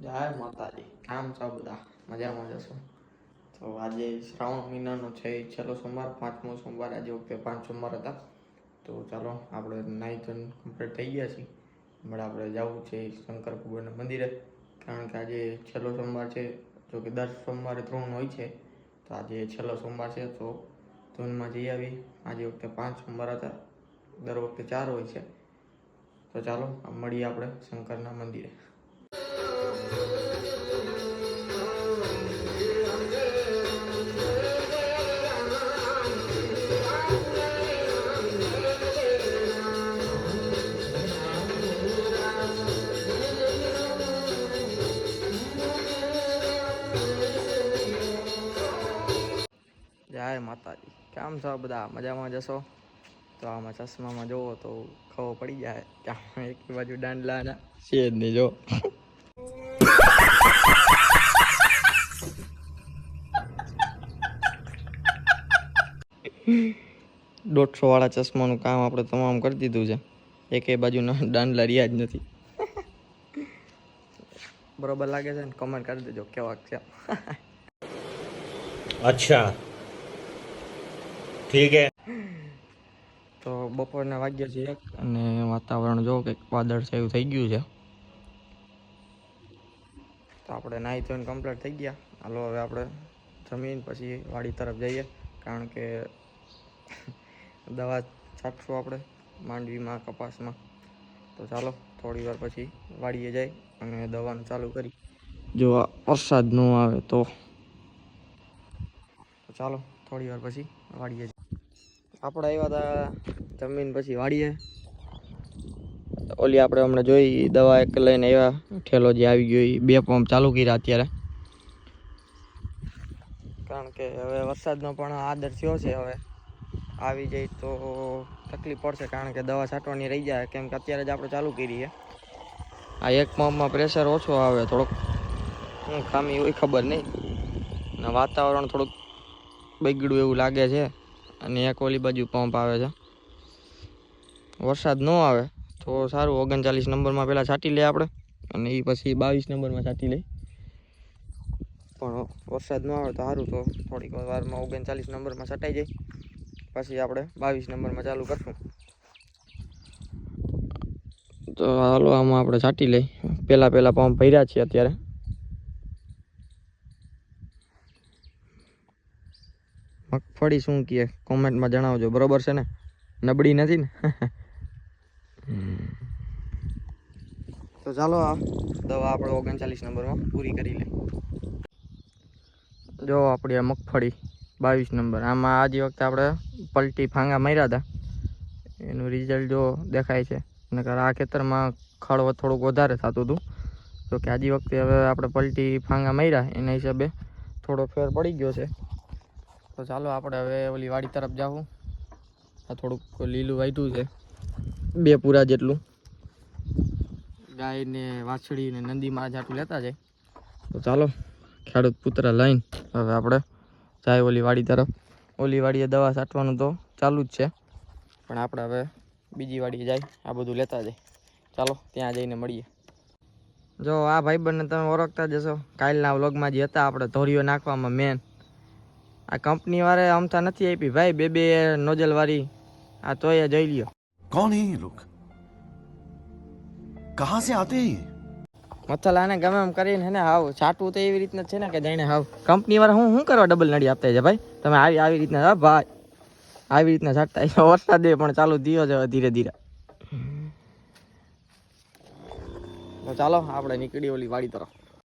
જય માતાજી. કામ છો બધા મજામાં જશો તો આજે શ્રાવણ મહિનાનો છે છેલ્લો સોમવાર, પાંચમો સોમવાર, આજે વખતે પાંચ સોમવાર હતા. તો ચાલો આપણે ધોઈને કમ્પ્લીટ થઈ ગયા છીએ. હમણાં આપણે જવું છે શંકર ભગવાનના મંદિરે. કારણ કે આજે છેલ્લો સોમવાર છે. જો કે દર સોમવારે ત્રણ હોય છે. તો આજે છેલ્લો સોમવાર છે. તો ધૂનમાં જઈ આવી આજે વખતે પાંચ સોમવાર હતા. દર વખતે ચાર હોય છે. તો ચાલો મળીએ આપણે શંકરના મંદિરે. જય માતાજી. કેમ છો બધા? મજામાં જશો? તો આમાં ચશ્મામાં જોવો તો ખબર પડી જાય કે એક બાજુ દાંડલાના છે જ નહીં, જો. દોઢસો વાળા ચશ્માનું કામ આપણે તમામ કરી દીધું છે. એકે બાજુ દાંડલા રહ્યા જ નથી. બરોબર લાગે છે ને? કમેન્ટ કરી દેજો કેવા છે. અચ્છા. ઠીક હે. તો બપોરના વાગ્યા છે અને વાતાવરણ જો કંઈક વાદળ છે એવું થઈ ગયું છે. તો આપણે નાહી ધોઈને કમ્પ્લીટ થઈ ગયા. હાલો, હવે આપણે જમીન પછી વાડી તરફ જઈએ. કારણ કે દવા છાંટશું આપણે માંડવીમાં, કપાસમાં. તો ચાલો, થોડી વાર પછી વાડીએ જાય અને દવાનું ચાલુ કરી. જો વરસાદ ન આવે તો. ચાલો, થોડી વાર પછી વાડીએ આપણે આવ્યા હતા જમીન પછી વાડીએ. ઓલી આપણે હમણાં જોઈ દવા એક લઈને આવ્યા. ઠેલો જે આવી ગયો બે પંપ ચાલુ કર્યા અત્યારે. કારણ કે હવે વરસાદનો પણ આદર થયો છે હવે. આવી જાય તો તકલીફ પડશે કારણ કે દવા છાંટવાની રહી જાય. કેમ કે અત્યારે જ આપણે ચાલુ કરીએ. આ એક પંપમાં પ્રેશર ઓછો આવે, થોડોક શું ખામી હોય ખબર નહીં. અને વાતાવરણ થોડુંક બગડ્યું એવું લાગે છે. અને એક ઓલી બાજુ પંપ આવે છે. વરસાદ ન આવે. તો સારું, ઓગણચાલીસ નંબરમાં પહેલાં છાંટી લઈએ આપણે. અને એ પછી બાવીસ નંબરમાં છાંટી લઈ પણ વરસાદ ન આવે તો સારું, તો થોડીક વારમાં ઓગણચાલીસ નંબરમાં છટાઈ જાય. પછી આપણે બાવીસ નંબરમાં ચાલુ કરશું. તો હાલો, આમાં આપણે છાંટી લઈ. પહેલાં પહેલાં પંપ ભર્યા છીએ અત્યારે. મગફળી શું કહે કોમેન્ટમાં જણાવજો. બરોબર છે ને? નબળી નથી ને? તો ચાલો આ દવા આપણે ઓગણચાલીસ નંબરમાં પૂરી કરી લઈએ જો આપણી આ મગફળી બાવીસ નંબર. આમાં આજે વખતે આપણે પલટી ફાંગા માર્યા હતા. એનું રિઝલ્ટ જો દેખાય છે. નકર આ ખેતરમાં ખળ થોડુંક વધારે થતું હતું. તો કે આજે વખતે હવે આપણે પલટી ફાંગા માર્યા. એના હિસાબે થોડો ફેર પડી ગયો છે. તો ચાલો આપણે હવે ઓલી વાડી તરફ જાવું આ થોડુંક લીલું વાટ્યું છે. બે પૂરા જેટલું. ગાય ને વાછડી ને નંદી માં જાટું લેતા જાય. તો ચાલો ખેડૂત પુત્ર લઈને હવે આપણે જાય ઓલી વાડી તરફ. ઓલી વાડીએ દવા છાંટવાનું તો ચાલુ જ છે. પણ આપણે હવે બીજી વાડીએ જાય આ બધું લેતા જાય. ચાલો ત્યાં જઈને મળીએ. જો આ ભાઈ બંને તમે ઓળખતા જશો કાલના વ્લોગમાં જે હતા આપણે ધોરીઓ નાખવામાં મેન આ કંપની વાળે અમથા નથી આપી. ભાઈ બે બે નોજલવાળી આ તોય જઈ લ્યો. કોણ હે कहां से आते हैं ये મથલાને ગમે એમ કરીને હે ને હાવ છાટવું તો એવી રીતના જ છે ને કે જાણે હાવ કંપની વાળા હું શું કરવા ડબલ નડી આપતા છે ભાઈ તમે આવી આવી રીતના હા ભાઈ આવી રીતના છાટતા છે વરસાદ એ પણ ચાલુ થયો છે હવે ધીરે ધીરે તો ચાલો આપણે નીકળી ઓલી વાડી તરફ